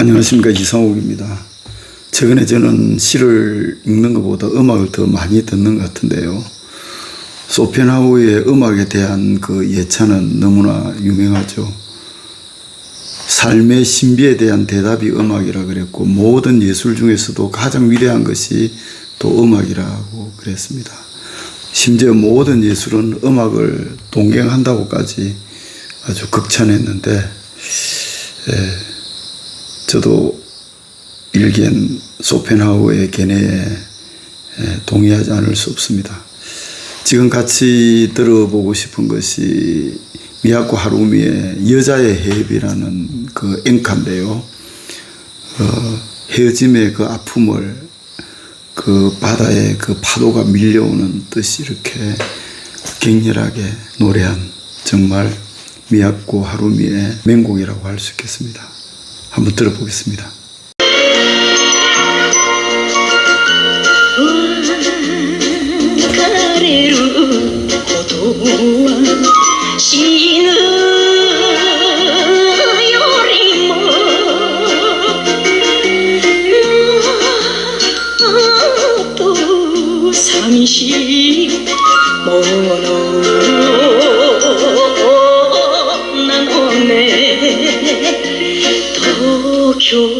안녕하십니까 이상욱입니다. 최근에 저는 시를 읽는 것보다 음악을 더 많이 듣는 것 같은데요. 소펜하우의 음악에 대한 그 예찬은 너무나 유명하죠. 삶의 신비에 대한 대답이 음악이라 그랬고 모든 예술 중에서도 가장 위대한 것이 또 음악이라고 그랬습니다. 심지어 모든 예술은 음악을 동경한다고까지 아주 극찬했는데 예, 저도 일기엔 소펜하우의 견해에 예, 동의하지 않을 수 없습니다. 지금 같이 들어보고 싶은 것이 미야코 하루미의 여자의 해협이라는 그 앵카인데요. 어, 헤어짐의 그 아픔을 그 바다에 그 파도가 밀려오는 듯이 이렇게 격렬하게 노래한 정말 미야코 하루미의 명곡이라고 할 수 있겠습니다. 한번 들어보겠습니다. 시 모노 yo